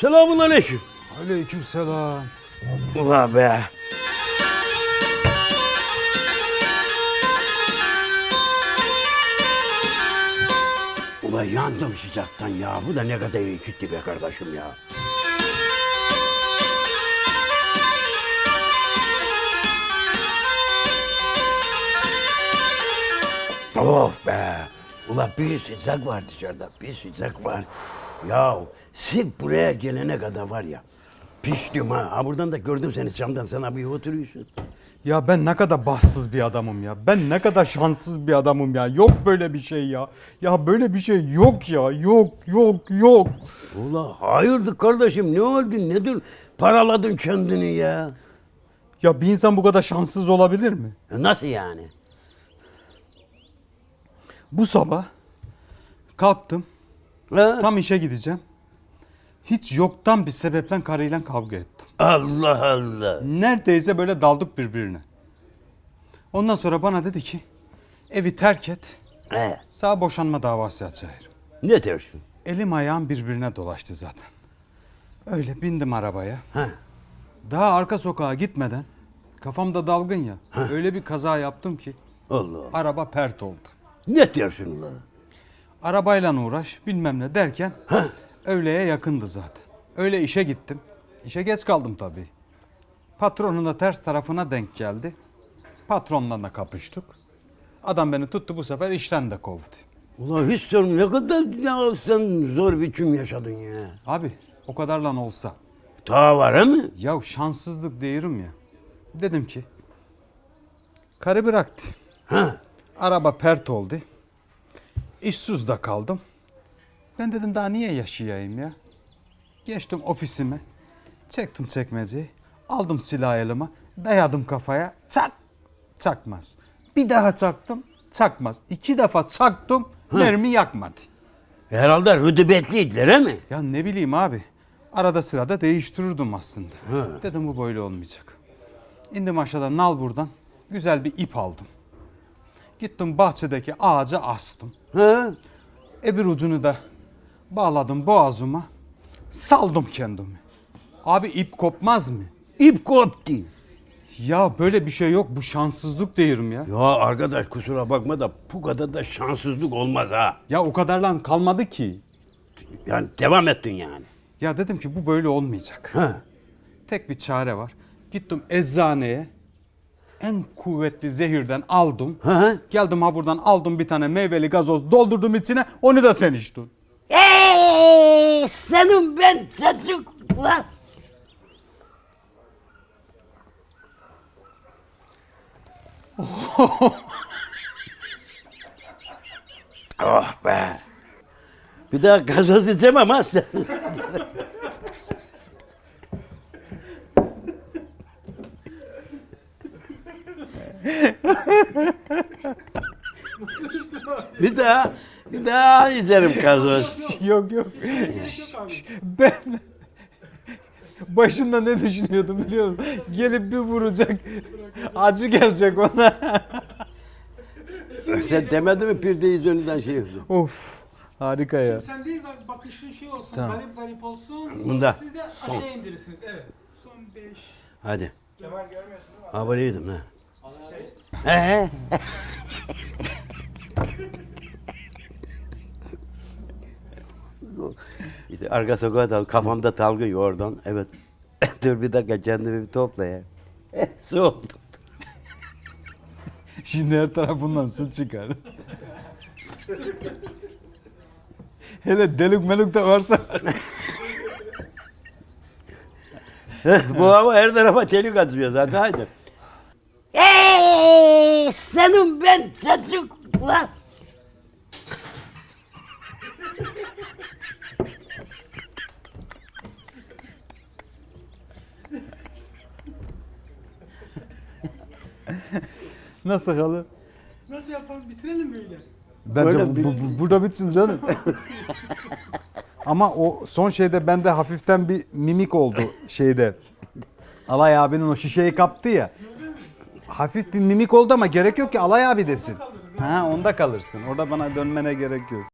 Selamun aleyküm. Aleykümselam. Ula be. Ula yandım sıcaktan ya. Bu da ne kadar iyi gitti be kardeşim ya. Oh be. Ula bir sıcak var dışarıda. Bir sıcak var. Ya sırf buraya gelene kadar var ya. Piştim ha. Ha buradan da gördüm seni camdan sana bir oturuyorsun. Ya ben ne kadar bahtsız bir adamım ya. Ben ne kadar şanssız bir adamım ya. Yok böyle bir şey ya. Ya böyle bir şey yok ya. Yok yok yok. Ula hayırdır kardeşim ne oldu nedir? Paraladın kendini ya. Ya bir insan bu kadar şanssız olabilir mi? E, Nasıl yani? Bu sabah kalktım. Ha? Tam işe gideceğim. Hiç yoktan bir sebeple karıyla kavga ettim. Allah Allah. Neredeyse böyle daldık birbirine. Ondan sonra bana dedi ki evi terk et. He, Sağ boşanma davası açayım. ne dersin? Elim ayağım birbirine dolaştı zaten. Öyle bindim arabaya. Ha. Daha arka sokağa gitmeden kafamda dalgın ya. Öyle bir kaza yaptım ki Allah. araba pert oldu. Ne dersin ula? Arabayla uğraş bilmem ne derken öğleye yakındı zaten. Öyle işe gittim. İşe geç kaldım tabii. Patronun da ters tarafına denk geldi. Patronla da kapıştık. Adam beni tuttu bu sefer işten de kovdu. Ula hiç sen ne kadar ya sen zor bir gün yaşadın ya. Abi o kadarla olsa. Ta var he mi? Ya şanssızlık diyorum ya. Dedim ki karı bıraktı. Ha. Araba pert oldu. İşsiz de kaldım. Ben dedim daha niye yaşayayım ya? Geçtim ofisime. Çektim çekmeceyi. Aldım silah elime. Dayadım kafaya. Çak. Çakmaz. Bir daha çaktım. Çakmaz. İki defa çaktım. Mermi yakmadı. Herhalde rütübetliydiler he mi? Ya ne bileyim abi. Arada sırada değiştirirdim aslında. Hı. Dedim bu böyle olmayacak. İndim aşağıdan nal buradan. Güzel bir ip aldım. Gittim bahçedeki ağaca astım. Ha. Öbür ucunu da bağladım boğazıma. Saldım kendimi. Abi ip kopmaz mı? İp koptu. Ya böyle bir şey yok. Bu şanssızlık diyorum ya. Ya arkadaş kusura bakma da bu kadar da şanssızlık olmaz ha. Ya o kadarlan kalmadı ki. Yani devam ettin yani. Ya dedim ki bu böyle olmayacak. Ha. Tek bir çare var. Gittim eczaneye. En kuvvetli zehirden aldım. Ha. ha. Geldim ha buradan aldım bir tane meyveli gazoz doldurdum içine. Onu da sen içtin. Eee senin ben çocuk lan. oh be. Bir daha gazoz içemem ha sen. bir daha, bir daha içerim gazoz. yok yok. ben başında ne düşünüyordum biliyor musun? Gelip bir vuracak. Acı gelecek ona. Sen demedin mi pirdeyiz önünden şey yapıyorsun? of. Harika ya. Sendeyiz abi bakışın şey olsun, Tamam. garip garip olsun. Bunda. Siz de aşağı indirirsiniz. Evet. Son 5. Hadi. Kemal görmüyorsun değil mi? Havalıydım ha. He. işte arka sokağa dal, kafamda talgın yordan. Evet. Dur bir dakika kendimi bir topla ya. Eh, su oldu. Şimdi her tarafından su çıkar. Hele delik meluk de varsa. Eh, Bu hava her tarafa telik atıyor zaten haydi. Senin ben çocuk lan. Nasıl halı? Nasıl yapalım? Bitirelim böyle. Bence Böyle bu, bir- bu- bu- burada bitsin canım. ama o son şeyde bende hafiften bir mimik oldu şeyde. Alay abinin o şişeyi kaptı ya. Hafif bir mimik oldu ama gerek yok ki Alay abi desin. Ha onda kalırsın. Orada bana dönmene gerek yok.